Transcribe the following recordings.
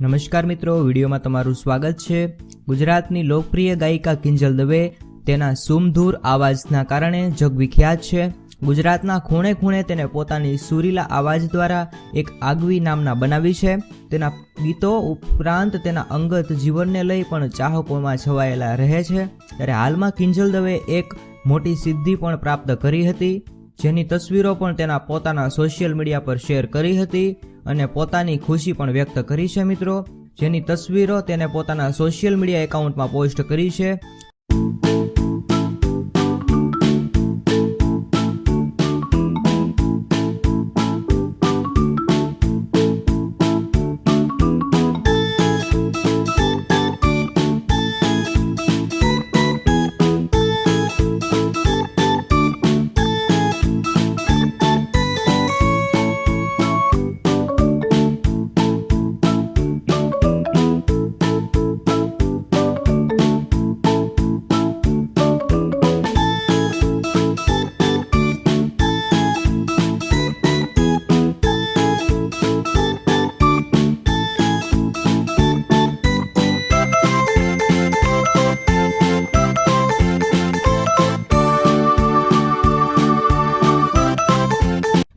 નમસ્કાર મિત્રો, વિડીયોમાં તમારું સ્વાગત છે. ગુજરાતની લોકપ્રિય ગાયિકા કિંજલ દવે તેના સુમધૂર આવાજના કારણે જગવિખ્યાત છે. ગુજરાતના ખૂણે ખૂણે તેને પોતાની સુરીલા આવાજ દ્વારા એક આગવી નામના બનાવી છે. તેના ગીતો ઉપરાંત તેના અંગત જીવનને લઈ પણ ચાહકોમાં છવાયેલા રહે છે. ત્યારે હાલમાં કિંજલ દવે એક મોટી સિદ્ધિ પણ પ્રાપ્ત કરી હતી, જેની તસવીરો પણ તેના પોતાના સોશિયલ મીડિયા પર શેર કરી હતી. અને પોતાની ખુશી પણ વ્યક્ત કરી છે, મિત્રો. જેની તસવીરો તેને પોતાના સોશિયલ મીડિયા એકાઉન્ટમાં પોસ્ટ કરી છે.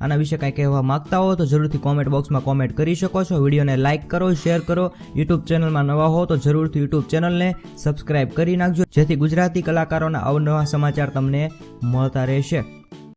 આના વિશે કાંઈ કહેવા માગતા હો તો જરૂરથી કોમેન્ટ બોક્સમાં કોમેન્ટ કરી શકો છો. વિડીયોને લાઇક કરો શેર કરો. યુટ્યુબ ચેનલમાં નવા હો તો જરૂરથી યુટ્યુબ ચેનલને સબસ્ક્રાઇબ કરી નાખજો. જેથી ગુજરાતી કલાકારોના અવનવા સમાચાર તમને મળતા રહેશે.